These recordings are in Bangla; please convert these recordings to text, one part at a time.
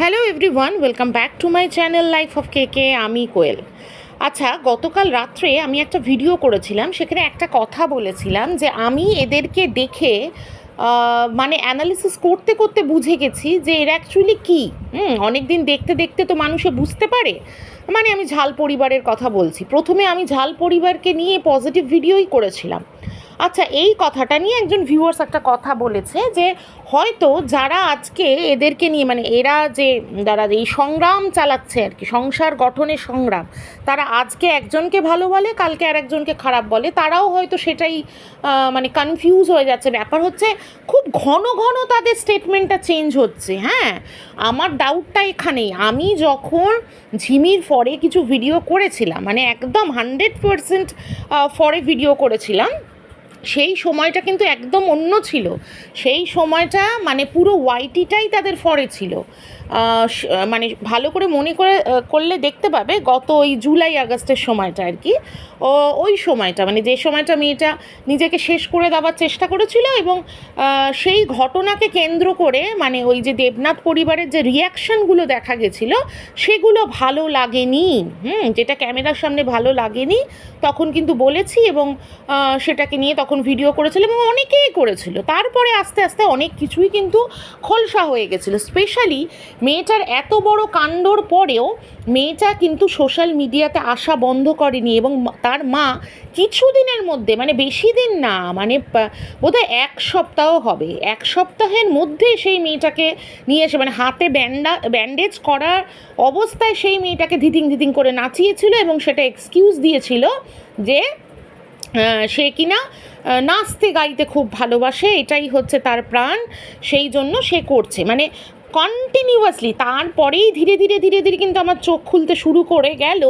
Hello everyone welcome back to my channel life of K K আমি কোয়েল। আচ্ছা গতকাল রাত্রে আমি একটা ভিডিও করেছিলাম, সেখানে একটা কথা বলেছিলাম যে আমি এদেরকে দেখে মানে অ্যানালিসিস করতে করতে বুঝে গেছি যে এরা অ্যাকচুয়ালি কী। হুম অনেক দিন দেখতে দেখতে তো মানুষে বুঝতে পারে। মানে আমি ঝাল পরিবারের কথা বলছি। প্রথমে আমি ঝাল পরিবারকে নিয়ে পজিটিভ ভিডিওই করেছিলাম। আচ্ছা এই কথাটা নিয়ে একজন ভিউয়ার্স একটা কথা বলেছে যে হয়তো যারা আজকে এদেরকে নিয়ে মানে এরা যে, যারা এই সংগ্রাম চালাচ্ছে আর কি, সংসার গঠনের সংগ্রাম, তারা আজকে একজনকে ভালো বলে, কালকে আর একজনকে খারাপ বলে, তারাও হয়তো সেটাই মানে কনফিউজ হয়ে যাচ্ছে। ব্যাপার হচ্ছে, খুব ঘন ঘন তাদের স্টেটমেন্টটা চেঞ্জ হচ্ছে হ্যাঁ? আমার ডাউটটা এখানেই। আমি যখন ঝিমির ফরে কিছু ভিডিও করেছিলাম মানে একদম হান্ড্রেড পারসেন্ট ফরে ভিডিও করেছিলাম সেই সময়টা কিন্তু একদম অন্য ছিল। সেই সময়টা মানে পুরো ওয়াইটিটাই তাদের ফরে ছিল। মানে ভালো করে মনে করে করলে দেখতে পাবে গত ওই জুলাই আগস্টের সময়টা আর কি। ও, ওই সময়টা মানে যে সময়টা মেয়েটা নিজেকে শেষ করে দেওয়ার চেষ্টা করেছিল এবং সেই ঘটনাকে কেন্দ্র করে মানে ওই যে দেবনাথ পরিবারের যে রিয়াকশানগুলো দেখা গেছিল, সেগুলো ভালো লাগেনি, হুম, যেটা ক্যামেরার সামনে ভালো লাগেনি, তখন কিন্তু বলেছি এবং সেটাকে নিয়ে তখন ভিডিও করেছিল এবং অনেকেই করেছিল। তারপরে আস্তে আস্তে অনেক কিছুই কিন্তু খোলসা হয়ে গেছিল। স্পেশালি মেয়েটার এত বড় কাণ্ডর পরেও মেয়েটা কিন্তু সোশ্যাল মিডিয়াতে আসা বন্ধ করেনি এবং তার মা কিছুদিনের মধ্যে মানে বেশি দিন না মানে বোধহয় এক সপ্তাহ হবে, এক সপ্তাহের মধ্যে সেই মেয়েটাকে নিয়ে এসে মানে হাতে ব্যান্ডা, ব্যান্ডেজ করার অবস্থায় সেই মেয়েটাকে ধিতিং ধিতিং করে নাচিয়েছিল এবং সেটা এক্সকিউজ দিয়েছিল যে সে কিনা নাচতে, গাইতে খুব ভালোবাসে, এটাই হচ্ছে তার প্রাণ, সেই জন্য সে করছে। মানে কন্টিনিউয়াসলি তারপরেই ধীরে ধীরে ধীরে ধীরে কিন্তু আমার চোখ খুলতে শুরু করে গেল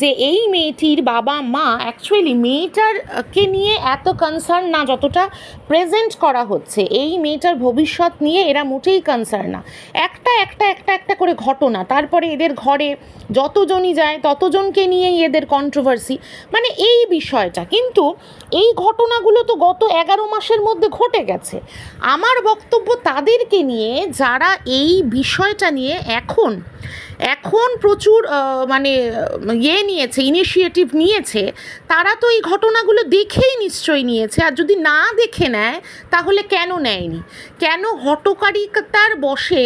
যে এই মেয়েটির বাবা মা অ্যাকচুয়ালি মেয়েটার কে নিয়ে এত কনসার্ন না, যতটা প্রেজেন্ট করা হচ্ছে। এই মেয়েটার ভবিষ্যৎ নিয়ে এরা মোটেই কনসার্ন না। একটা একটা একটা একটা করে ঘটনা, তারপরে এদের ঘরে যতজনই যায়, ততজনকে নিয়েই এদের কন্ট্রোভার্সি মানে এই বিষয়টা, কিন্তু এই ঘটনাগুলো তো গত এগারো মাসের মধ্যে ঘটে গেছে। আমার বক্তব্য তাদেরকে নিয়ে, যারা এই বিষয়টা নিয়ে এখন এখন প্রচুর মানে ইয়ে নিয়েছে ইনিশিয়েটিভ নিয়েছে, তারা তো এই ঘটনাগুলো দেখেই নিশ্চয়ই নিয়েছে। আর যদি না দেখে নেয়, তাহলে কেন নেয়নি? কেন হটকারিতার বসে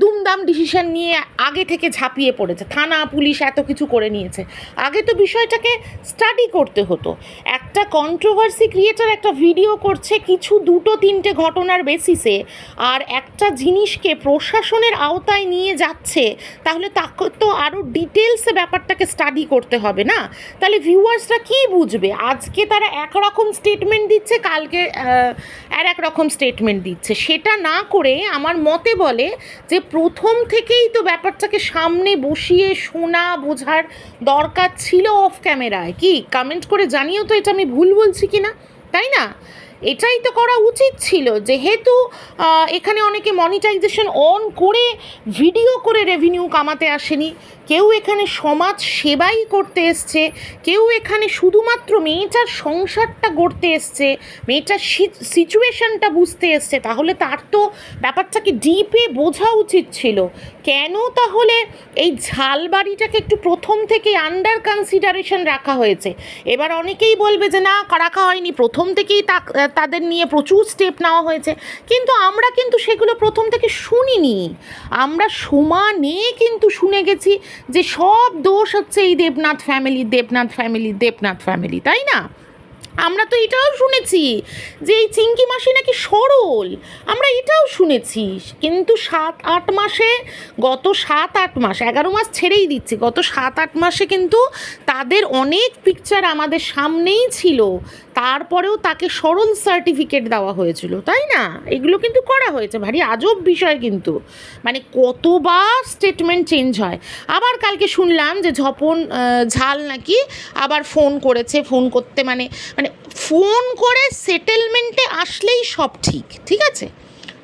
দুমদাম ডিসিশন নিয়ে আগে থেকে ঝাঁপিয়ে পড়েছে? থানা, পুলিশ এত কিছু করে নিয়েছে। আগে তো বিষয়টাকে স্টাডি করতে হতো। একটা কন্ট্রোভার্সি ক্রিয়েটার একটা ভিডিও করছে কিছু দুটো, তিনটে ঘটনার বেসিসে আর একটা জিনিসকে প্রশাসনের আওতায় নিয়ে যাচ্ছে তাহলে তাকে তো আরও ডিটেলসে ব্যাপারটাকে স্টাডি করতে হবে, না? তাহলে ভিউয়ার্সরা কী বুঝবে? আজকে তারা একরকম স্টেটমেন্ট দিচ্ছে, কালকে আর এক রকম স্টেটমেন্ট দিচ্ছে। সেটা না করে আমার মতে বলে যে প্রথম থেকেই তো ব্যাপারটাকে সামনে বসিয়ে শোনা, বোঝার দরকার ছিল অফ ক্যামেরায় কি? কমেন্ট করে জানিও তো এটা আমি ভুল বলছি কি না তাই না? এটাই তো করা উচিত ছিল। যেহেতু এখানে অনেকে মনিটাইজেশন অন করে ভিডিও করে রেভিনিউ কামাতে আসেনি। কেউ এখানে সমাজ সেবাই করতে এসছে। কেউ এখানে শুধুমাত্র মেয়েটার সংসারটা গড়তে এসছে, মেয়েটার সিচুয়েশনটা বুঝতে এসছে। তাহলে তার তো ব্যাপারটাকে ডিপে বোঝা উচিত ছিল। কেন তাহলে এই ঝাল বাড়িটাকে একটু প্রথম থেকে আন্ডার কনসিডারেশন রাখা হয়েছে? এবার অনেকেই বলবে যে, না রাখা হয়নি? প্রথম থেকেই তাদের নিয়ে প্রচুর স্টেপ নেওয়া হয়েছে। কিন্তু আমরা কিন্তু সেগুলো প্রথম থেকে শুনিনি। আমরা সমানে কিন্তু শুনে গেছি যে, সব দোষ হচ্ছে এই Debnath family Debnath family Debnath family তাই না? আমরা তো এটাও শুনেছি যে এই চিংকি মাসি নাকি সরল। আমরা এটাও শুনেছি। কিন্তু সাত, আট মাসে, গত সাত, আট মাস, এগারো মাস ছেড়েই দিচ্ছি, গত সাত, আট মাসে কিন্তু তাদের অনেক পিকচার আমাদের সামনেই ছিল। তারপরেও তাকে সরল সার্টিফিকেট দেওয়া হয়েছিল, তাই না? এগুলো কিন্তু করা হয়েছে, ভারী আজব বিষয় কিন্তু। মানে কতবার স্টেটমেন্ট চেঞ্জ হয়। আবার কালকে শুনলাম যে ঝপন ঝাল নাকি আবার ফোন করেছে ফোন করতে মানে মানে ফোন করে সেটেলমেন্টে আসলেই সব ঠিক ঠিক আছে?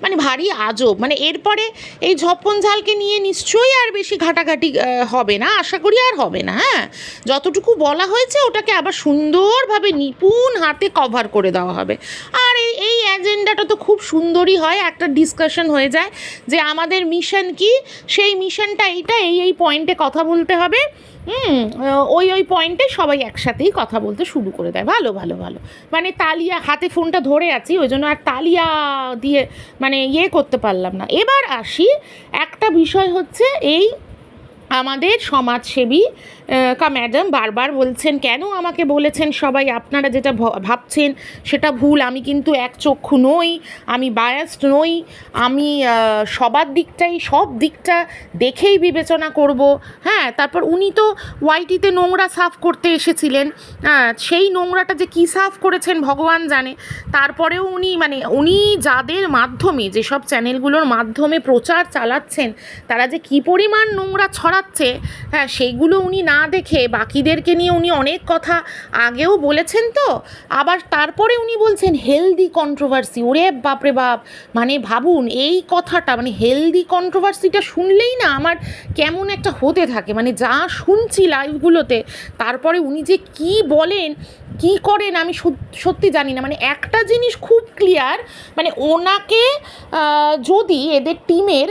মানে ভারী আজব। মানে এরপরে এই ঝপ্পন ঝালকে নিয়ে নিশ্চয়ই আর বেশি ঘাটাঘাটি হবে না। আশা করি আর হবে না হ্যাঁ? যতটুকু বলা হয়েছে ওটাকে আবার সুন্দরভাবে নিপুণ হাতে কভার করে দেওয়া হবে। আর এই এই এজেন্ডাটা তো খুব সুন্দরই হয়। একটা ডিসকাশন হয়ে যায় যে আমাদের মিশন কি? সেই মিশনটা এইটা, এই এই পয়েন্টে কথা বলতে হবে। হুম ওই ওই পয়েন্টে সবাই একসাথেই কথা বলতে শুরু করে দেয়। ভালো ভালো ভালো। মানে তালিয়া, হাতে ফোনটা ধরে আছি, ওই জন্য আর তালিয়া দিয়ে মানে ইয়ে করতে পারলাম না। এবার আসি একটা বিষয় হচ্ছে এই আমাদের সমাজসেবী কা ম্যাডাম বারবার বলছেন, কেন আমাকে বলেছেন সবাই? আপনারা যেটা ভাবছেন সেটা ভুল। আমি কিন্তু এক চক্ষু নই, আমি বায়াসড নই। আমি সবার দিকটাই, সব দিকটা দেখেই বিবেচনা করব। হ্যাঁ তারপর উনি তো ওয়াইটিতে নোংরা সাফ করতে এসেছিলেন। হ্যাঁ সেই নোংরাটা যে কী সাফ করেছেন ভগবান জানে। তারপরেও উনি মানে উনি যাদের মাধ্যমে, যেসব চ্যানেলগুলোর মাধ্যমে প্রচার চালাচ্ছেন, তারা যে কী পরিমাণ নোংরা ছড়াচ্ছে হ্যাঁ সেইগুলো উনি না দেখে, বাকিদেরকে নিয়ে উনি অনেক কথা আগেও বলেছেন তো, আবার তারপরে উনি বলছেন হেলদি কন্ট্রোভার্সি ওরে বাপরে বাপ মানে ভাবুন, এই কথাটা মানে হেলদি কন্ট্রোভার্সিটা শুনলেই না আমার কেমন একটা হতে থাকে। মানে যা শুনছি লাইভগুলোতে তারপরে উনি যে কি বলেন কি করেন আমি সত- সত্যি জানি না। মানে একটা জিনিস খুব ক্লিয়ার মানে ওনাকে যদি এদের টিমের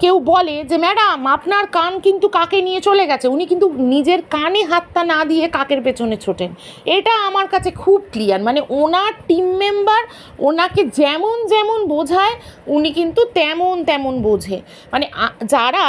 কেউ বলে যে, ম্যাডাম, আপনার কান কিন্তু কাকে নিয়ে চলে গেছে? উনি কিন্তু নিজের কানে হাতটা না দিয়ে কাকের পেছনে ছোটেন। এটা আমার কাছে খুব ক্লিয়ার মানে ওনার টিম মেম্বার ওনাকে যেমন যেমন বোঝায়, উনি কিন্তু তেমন তেমন বোঝে। মানে যারা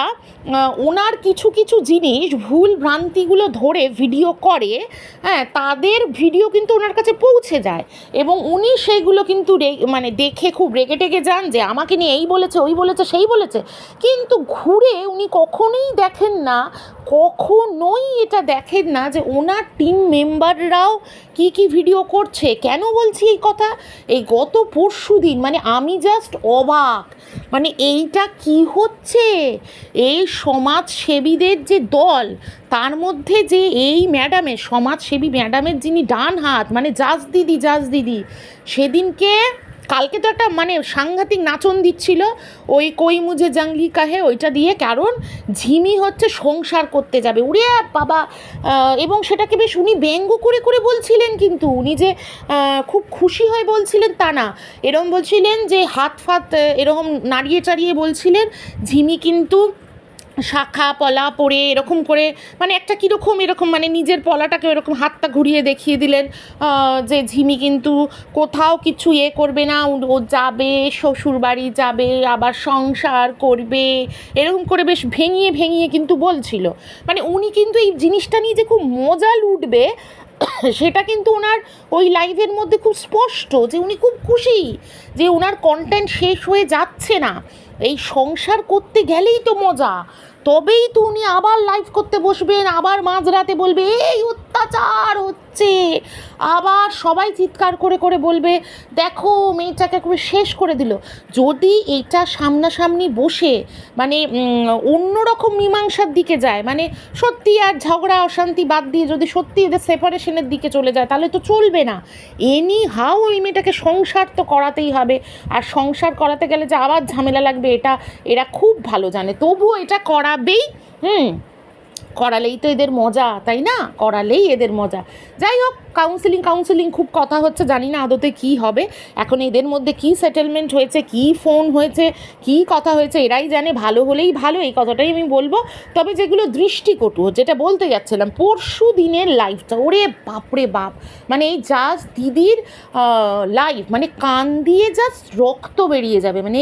ওনার কিছু কিছু জিনিস ভুল ভ্রান্তিগুলো ধরে ভিডিও করে হ্যাঁ তাদের ভিডিও কিন্তু ওনার কাছে পৌঁছে যায়। এবং উনি সেইগুলো কিন্তু মানে দেখে খুব রেগে টেগে যান যে আমাকে নিয়ে এই বলেছে, ওই বলেছে, সেই বলেছে। কিন্তু ঘুরে উনি কখনোই দেখেন না কখনোই এটা দেখেন না যে ওনার টিম মেম্বাররাও কি কি ভিডিও করছে। কেন বলছি এই কথা? এই গত পরশু দিন মানে আমি জাস্ট অবাক। মানে এইটা কি হচ্ছে? এই সমাজসেবীদের যে দল, তার মধ্যে যে এই ম্যাডামের সমাজসেবী ম্যাডামের যিনি ডান হাত মানে জাজ দিদি জাজ দিদি, সেদিনকে কালকে তো একটা মানে সাংঘাতিক নাচন দিচ্ছিল, ওই কই মুঝে জাংলি কাহে, ওইটা দিয়ে কারণ ঝিমি হচ্ছে সংসার করতে যাবে। উড়ে বাবা! এবং সেটাকে বেশ উনি ব্যঙ্গ করে করে বলছিলেন কিন্তু, উনি যে খুব খুশি হয়ে বলছিলেন তা না। এরকম বলছিলেন যে, হাত ফাত এরকম নাড়িয়ে, চাড়িয়ে বলছিলেন, ঝিমি কিন্তু শাখা, পলা, পরে এরকম করে মানে একটা কীরকম এরকম মানে নিজের পলাটাকে এরকম হাতটা ঘুরিয়ে দেখিয়ে দিলেন যে ঝিমি কিন্তু কোথাও কিছু ইয়ে করবে না, ও- ও যাবে শ্বশুর বাড়ি যাবে, আবার সংসার করবে, এরকম করে বেশ ভেঙিয়ে ভেঙিয়ে কিন্তু বলছিল। মানে উনি কিন্তু এই জিনিসটা নিয়ে যে খুব মজা লুটবে, সেটা কিন্তু ওনার ওই লাইভের মধ্যে খুব স্পষ্ট যে উনি খুব খুশি যে ওনার কন্টেন্ট শেষ হয়ে যাচ্ছে না। এই সংসার করতে গেলেই তো মজা। তবেই তো উনি আবার লাইভ করতে বসবেন, আবার মাঝরাতে বলবে, এই অত্যাচার! হচ্ছে আবার সবাই চিৎকার করে করে বলবে, দেখো, মেয়েটাকে করে শেষ করে দিল। যদি এটা সামনাসামনি বসে মানে অন্যরকম মীমাংসার দিকে যায় মানে সত্যি আর ঝগড়া, অশান্তি বাদ দিয়ে যদি সত্যি এদের সেপারেশনের দিকে চলে যায়, তাহলে তো চলবে না। এনি হাউ ওই মেয়েটাকে সংসার তো করাতেই হবে। আর সংসার করাতে গেলে যে আবার ঝামেলা লাগবে, এটা, এরা খুব ভালো জানে। তবুও এটা করাবেই, হুম। করালেই তো এদের মজা, তাই না? করালেই এদের মজা। যাই হোক কাউন্সিলিং কাউন্সিলিং খুব কথা হচ্ছে, জানি না আদতে কি হবে। এখন এদের মধ্যে কি সেটেলমেন্ট হয়েছে, কি ফোন হয়েছে, কি কথা হয়েছে, এরাই জানে, ভালো হলেই ভালো, এই কথাটাই আমি বলব। তবে যেগুলো দৃষ্টিকটু, যেটা বলতে যাচ্ছিলাম, পরশু দিনের লাইফটা ওরে বাপরে বাপ! মানে এই জাস্ট দিদির লাইফ মানে কান দিয়ে জাস্ট রক্ত বেরিয়ে যাবে মানে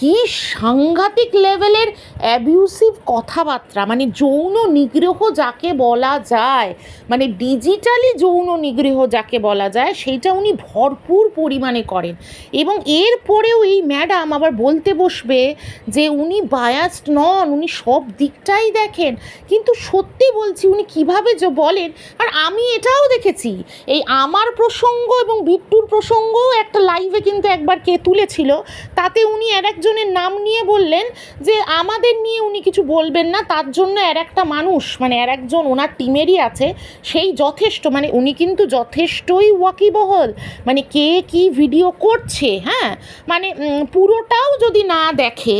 কি সাংঘাতিক লেভেলের অ্যাবিউসিভ কথাবার্তা? মানে যৌন নিগ্রহ যাকে বলা যায় মানে ডিজিটালি যৌন নিগ্রহ যাকে বলা যায়, সেইটা উনি ভরপুর পরিমাণে করেন। এবং এরপরেও এই ম্যাডাম আবার বলতে বসবে যে উনি বায়াসড নন, উনি সব দিকটাই দেখেন। কিন্তু সত্যি বলছি, উনি কীভাবে যে বলেন, আর আমি এটাও দেখেছি, এই আমার প্রসঙ্গ এবং বিট্টুর প্রসঙ্গও একটা লাইভে কিন্তু একবার কে তুলেছিল, তাতে উনি আর একজনের নাম নিয়ে বললেন যে আমাদের নিয়ে উনি কিছু বলবেন না, তার জন্য আর একটা মানুষ মানুষ মানে আর একজন ওনার টিমেরই আছে, সেই যথেষ্ট মানে উনি কিন্তু যথেষ্টই ওয়াকিবহল মানে কে কি ভিডিও করছে হ্যাঁ? মানে পুরোটাও যদি না দেখে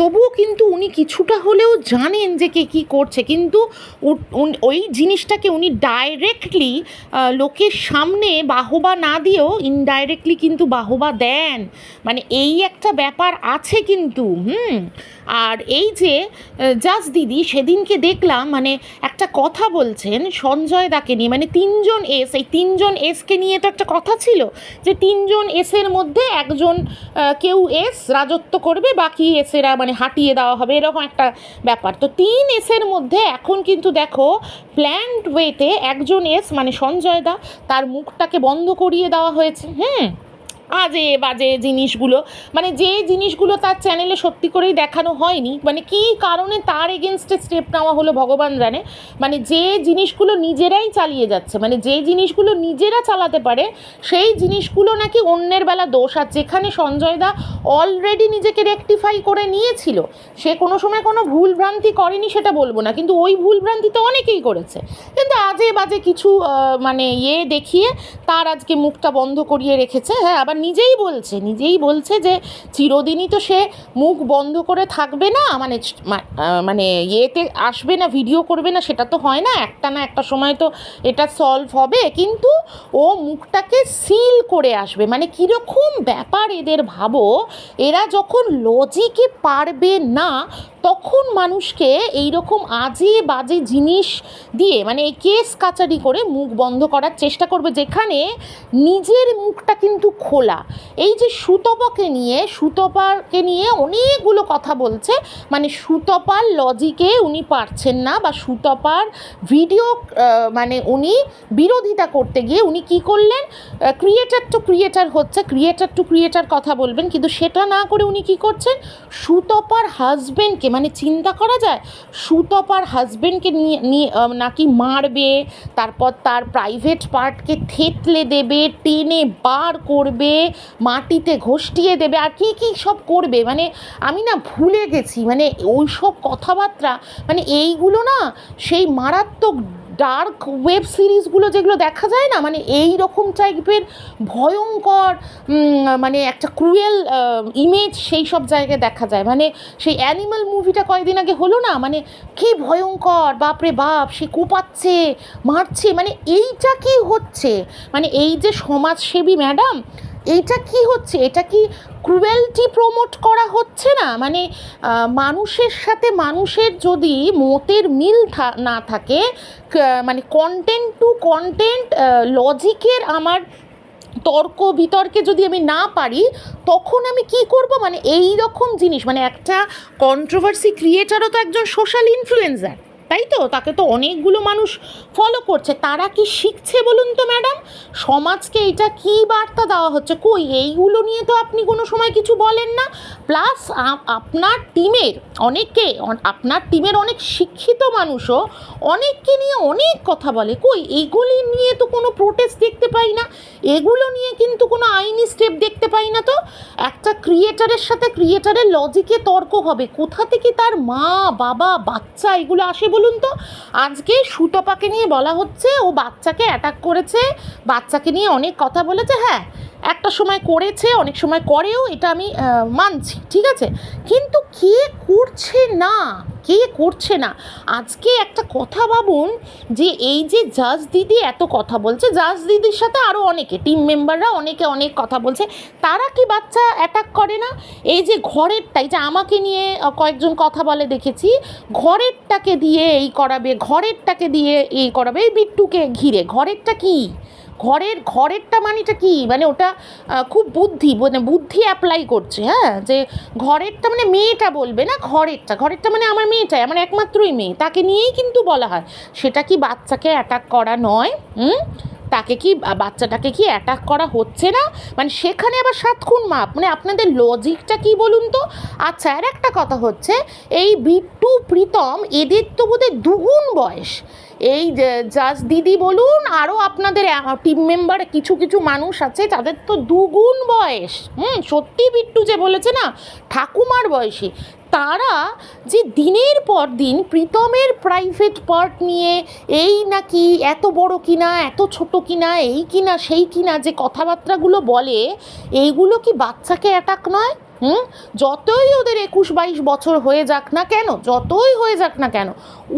তবুও কিন্তু উনি কিছুটা হলেও জানেন যে কে কী করছে, কিন্তু ওই জিনিসটাকে উনি ডাইরেক্টলি লোকের সামনে বাহবা না দিয়েও ইনডাইরেক্টলি কিন্তু বাহবা দেন। মানে এই একটা ব্যাপার আছে কিন্তু, হুম। আর এই যে জাজ দিদি সেদিনকে দেখলাম মানে একটা কথা বলছেন সঞ্জয় দাকে নিয়ে মানে তিনজন এস, এই তিনজন এসকে নিয়ে তো একটা কথা ছিল যে তিনজন এসের মধ্যে একজন কেউ এস রাজত্ব করবে, বাকি এসেরা মানে হাঁটিয়ে দেওয়া হবে, এরকম একটা ব্যাপার। তো তিন এসের মধ্যে এখন কিন্তু দেখো প্ল্যান্ড ওয়েতে একজন এস মানে সঞ্জয় দা, তার মুখটাকে বন্ধ করিয়ে দেওয়া হয়েছে, হুম। আজে বাজে জিনিসগুলো। মানে যে জিনিসগুলো তার চ্যানেলে সত্যি করেই দেখানো হয়নি মানে কী কারণে তার এগেনস্টে স্টেপ নেওয়া হলো ভগবান জানে? মানে যে জিনিসগুলো নিজেরাই চালিয়ে যাচ্ছে মানে যে জিনিসগুলো নিজেরা চালাতে পারে, সেই জিনিসগুলো নাকি অন্যের বেলা দোষ। আর যেখানে সঞ্জয় দা অলরেডি নিজেকে রেকটিফাই করে নিয়েছিল, সে কোনো সময় কোনো ভুল ভ্রান্তি করেনি সেটা বলব না। কিন্তু ওই ভুল ভ্রান্তি তো অনেকেই করেছে। কিন্তু আজে বাজে কিছু মানে ইয়ে দেখিয়ে তার আজকে মুখটা বন্ধ করিয়ে রেখেছে। হ্যাঁ আবার নিজেই বলছে নিজেই বলছে যে চিরদিনই তো সে মুখ বন্ধ করে থাকবে না মানে মানে ইয়েতে আসবে না, ভিডিও করবে না, সেটা তো হয় না, একটা না একটা সময় তো এটা সলভ হবে, কিন্তু ও মুখটাকে সিল করে আসবে। মানে কীরকম ব্যাপার এদের ভাবো, এরা যখন লজিকে পারবে না তখন মানুষকে এই রকম আজে বাজে জিনিস দিয়ে মানে কেস কাচারি করে মুখ বন্ধ করার চেষ্টা করবে, যেখানে নিজের মুখটা কিন্তু খোলা। এই যে সুতপাকে নিয়ে সুতপাকে নিয়ে অনেকগুলো কথা বলছে মানে সুতপার লজিকে উনি পারছেন না বা সুতপার ভিডিও মানে উনি বিরোধিতা করতে গিয়ে উনি কি করলেন? ক্রিয়েটার টু ক্রিয়েটার হচ্ছে ক্রিয়েটার টু ক্রিয়েটার কথা বলবেন, কিন্তু সেটা না করে উনি কি করছেন? সুতপার হাজবেন্ডকে মানে চিন্তা করা যায়? সুতপার হাজবেন্ডকে নিয়ে নিয়ে নাকি মারবে, তারপর তার প্রাইভেট পার্টকে থেতলে দেবে, টেনে বার করবে, মাটিতে ঘষ্টিয়ে দেবে, আর কী কী সব করবে? মানে আমি না ভুলে গেছি। মানে ওই সব কথাবার্তা মানে এইগুলো না সেই মারাত্মক ডার্ক ওয়েব সিরিজগুলো যেগুলো দেখা যায় না মানে এই রকম টাইপের ভয়ঙ্কর মানে একটা ক্রুয়েল ইমেজ সেই সব জায়গায় দেখা যায়। মানে সেই অ্যানিমাল মুভিটা কয়েকদিন আগে হলো না মানে কি ভয়ঙ্কর বাপরে বাপ, সে কোপাচ্ছে, মারছে মানে এইটা কি হচ্ছে? মানে এই যে সমাজসেবী ম্যাডাম এইটা কি হচ্ছে? এটা কি ক্রুয়েলটি প্রমোট করা হচ্ছে না? মানে মানুষের সাথে মানুষের যদি মতের মিল না থাকে মানে কন্টেন্ট টু কন্টেন্ট লজিকের আমার তর্ক বিতর্কে যদি আমি না পারি, তখন আমি কি করব? মানে এই রকম জিনিস মানে একটা কন্ট্রোভার্সি ক্রিয়েটারও তো একজন সোশ্যাল ইনফ্লুয়েন্সার তাই তো? তাকে তো অনেকগুলো মানুষ ফলো করছে। তারা কি শিখছে বলুন তো ম্যাডাম সমাজকে এটা কি বার্তা দেওয়া হচ্ছে? কই? এইগুলো নিয়ে তো আপনি কোনো সময় কিছু বলেন না। প্লাস আপনার টিমের অনেকে আপনার টিমের অনেক শিক্ষিত মানুষও অনেককে নিয়ে অনেক কথা বলে। কই, এইগুলি নিয়ে তো কোনো প্রোটেস্ট দেখতে পাই না। এগুলো নিয়ে কিন্তু কোনো আইনি স্টেপ দেখতে পাই না তো। একটা ক্রিয়েটারের সাথে ক্রিয়েটারের লজিকে তর্ক হবে। কোথা থেকে তার মা, বাবা, বাচ্চা এগুলো আসে বলুন তো? আজকে সুতপাকে নিয়ে বলা হচ্ছে, ও বাচ্চাকে অ্যাটাক করেছে, বাচ্চাকে নিয়ে অনেক কথা বলেছে হ্যাঁ। একটা সময় করেছে, অনেক সময় করেও, এটা আমি মানছি, ঠিক আছে? কিন্তু কে করছে না? কে করছে না? আজকে একটা কথা ভাবুন যে এই যে জাজ দিদি এত কথা বলছে, জাজ দিদির সাথে আরও অনেকে টিম মেম্বাররা অনেকে অনেক কথা বলছে, তারা কি বাচ্চা অ্যাটাক করে না? এই যে ঘরেরটাই যে আমাকে নিয়ে কয়েকজন কথা বলে দেখেছি, ঘরেরটাকে দিয়ে এই করাবে, ঘরেরটাকে দিয়ে এই করাবে, এই বিট্টুকে ঘিরে, ঘরেরটা কি? ঘরের, ঘরেরটা মানেটা কি? মানে ওটা খুব বুদ্ধি মানে বুদ্ধি অ্যাপ্লাই করছে হ্যাঁ? যে ঘরেরটা মানে মেয়েটা বলবে না ঘরেরটা। ঘরেরটা মানে আমার মেয়েটাই, আমার একমাত্রই মেয়ে। তাকে নিয়েই কিন্তু বলা হয়। সেটা কি বাচ্চাকে অ্যাটাক করা নয়? হুম? তাকে কি বাচ্চাটাকে কি অ্যাটাক করা হচ্ছে না? মানে সেখানে আবার সাত খুন মাপ। মানে আপনাদের লজিকটা কি বলুন তো? আচ্ছা আর একটা কথা হচ্ছে, এই বিট্টু, প্রীতম, এদের তো বোধহয় দুগুণ বয়স। এই জাজ দিদি বলুন আরও আপনাদের টিম মেম্বার কিছু কিছু মানুষ আছে তাদের তো দুগুণ বয়স। হুম, সত্যি বিট্টু যে বলেছে না, ঠাকুমার বয়সী। তারা যে দিনের পর দিন প্রীতমের প্রাইভেট পার্ট নিয়ে এই নাকি এত বড় কিনা, এত ছোট কিনা, এই কিনা, সেই কিনা যে কথাবার্তাগুলো বলে, এইগুলো কি বাচ্চাকে অ্যাটাক নয়? হুম? যতই ওদের একুশ বাইশ বছর হয়ে যাক না কেন, যতই হয়ে যাক না কেন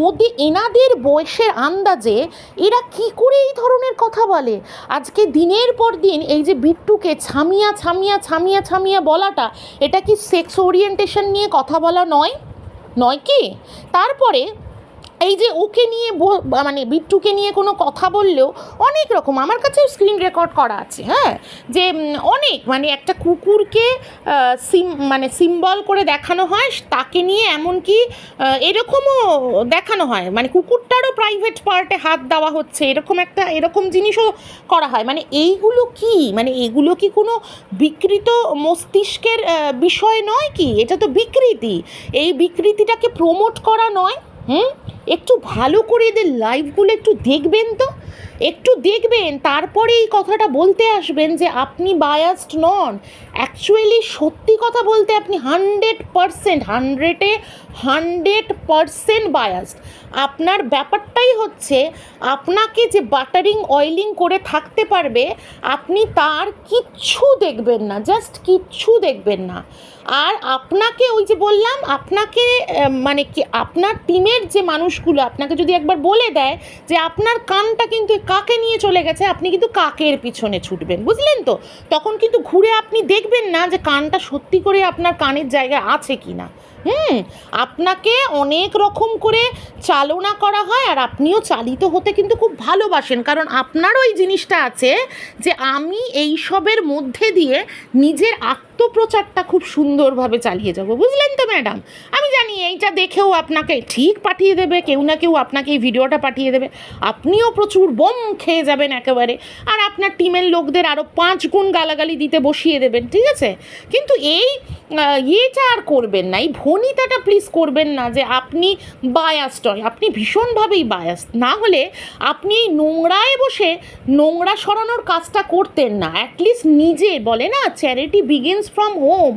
ওদের এনাদের বয়সের আন্দাজে এরা কি করে এই ধরনের কথা বলে? আজকে দিনের পর দিন এই যে বিট্টুকে ছামিয়া ছামিয়া ছামিয়া ছামিয়া বলাটা, এটা কি সেক্স ওরিয়েন্টেশন নিয়ে কথা বলা নয়? নয় কি? তারপরে এই যে ওকে নিয়ে মানে বিট্টুকে নিয়ে কোনো কথা বললেও অনেক রকম, আমার কাছেও স্ক্রিন রেকর্ড করা আছে হ্যাঁ? যে অনেক মানে একটা কুকুরকে সিম মানে সিম্বল করে দেখানো হয়, তাকে নিয়ে এমনকি এরকমও দেখানো হয় মানে কুকুরটারও প্রাইভেট পার্টে হাত দেওয়া হচ্ছে, এরকম একটা, এরকম জিনিসও করা হয় মানে এইগুলো কি? মানে এগুলো কি কোনো বিকৃত মস্তিষ্কের বিষয় নয় কি? এটা তো বিকৃতি, এই বিকৃতিটাকে প্রমোট করা নয়, হুম? একটু ভালো করে এদের লাইভগুলো একটু দেখবেন তো? একটু দেখবেন, তারপরে এই কথাটা বলতে আসবেন যে আপনি বায়াসড নন। অ্যাকচুয়ালি সত্যি কথা বলতে আপনি হান্ড্রেড পারসেন্ট হান্ড্রেডে হান্ড্রেড পারসেন্ট বায়াসড আপনার ব্যাপারটাই হচ্ছে, আপনাকে যে বাটারিং অয়েলিং করে থাকতে পারবে, আপনি তার কিচ্ছু দেখবেন না জাস্ট কিচ্ছু দেখবেন না। আর আপনাকে ওই যে বললাম, আপনাকে মানে কি, আপনার টিমের যে মানুষগুলো আপনাকে যদি একবার বলে দেয় যে আপনার কানটা কিন্তু কাকে নিয়ে চলে গেছে, আপনি কিন্তু কাকের পিছনে ছুটবেন, বুঝলেন তো? তখন কিন্তু ঘুরে আপনি দেখবেন না যে কানটা সত্যি করে আপনার কানের জায়গায় আছে কি না হুম, আপনাকে অনেক রকম করে চালনা করা হয় আর আপনিও চালিত হতে কিন্তু খুব ভালোবাসেন, কারণ আপনার ওই জিনিসটা আছে যে আমি এইসবের মধ্যে দিয়ে নিজের আত্মপ্রচারটা খুব সুন্দরভাবে চালিয়ে যাব, বুঝলেন তো ম্যাডাম? আমি জানি এইটা দেখেও আপনাকে ঠিক পাঠিয়ে দেবে, কেউ না কেউ আপনাকে এই ভিডিওটা পাঠিয়ে দেবে। আপনিও প্রচুর বোম খেয়ে যাবেন একেবারে, আর আপনার টিমের লোকদের আরও পাঁচ গুণ গালাগালি দিতে বসিয়ে দেবেন, ঠিক আছে? কিন্তু এই ইয়েটা আর করবেন না, এই ভনিতাটা প্লিজ করবেন না যে আপনি বায়াস্ট আপনি ভীষণভাবেই বায়াস না হলে আপনি এই নোংরায় বসে নোংরা সরানোর কাজটা করতেন না অ্যাটলিস্ট নিজে বলে না চ্যারিটি বিগিনস ফ্রম হোম।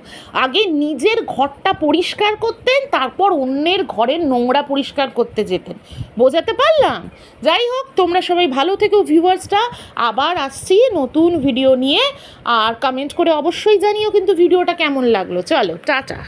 আগে নিজের ঘরটা পরিষ্কার করতেন, তারপর অন্যের ঘরের নোংরা পরিষ্কার করতে যেতেন। বোঝাতে পারলাম? যাই হোক, তোমরা সবাই ভালো থেকো ভিউয়ার্সটা আবার আসছি নতুন ভিডিও নিয়ে। আর কমেন্ট করে অবশ্যই জানিও কিন্তু ভিডিওটা কেমন লাগল। চলো, টাটা।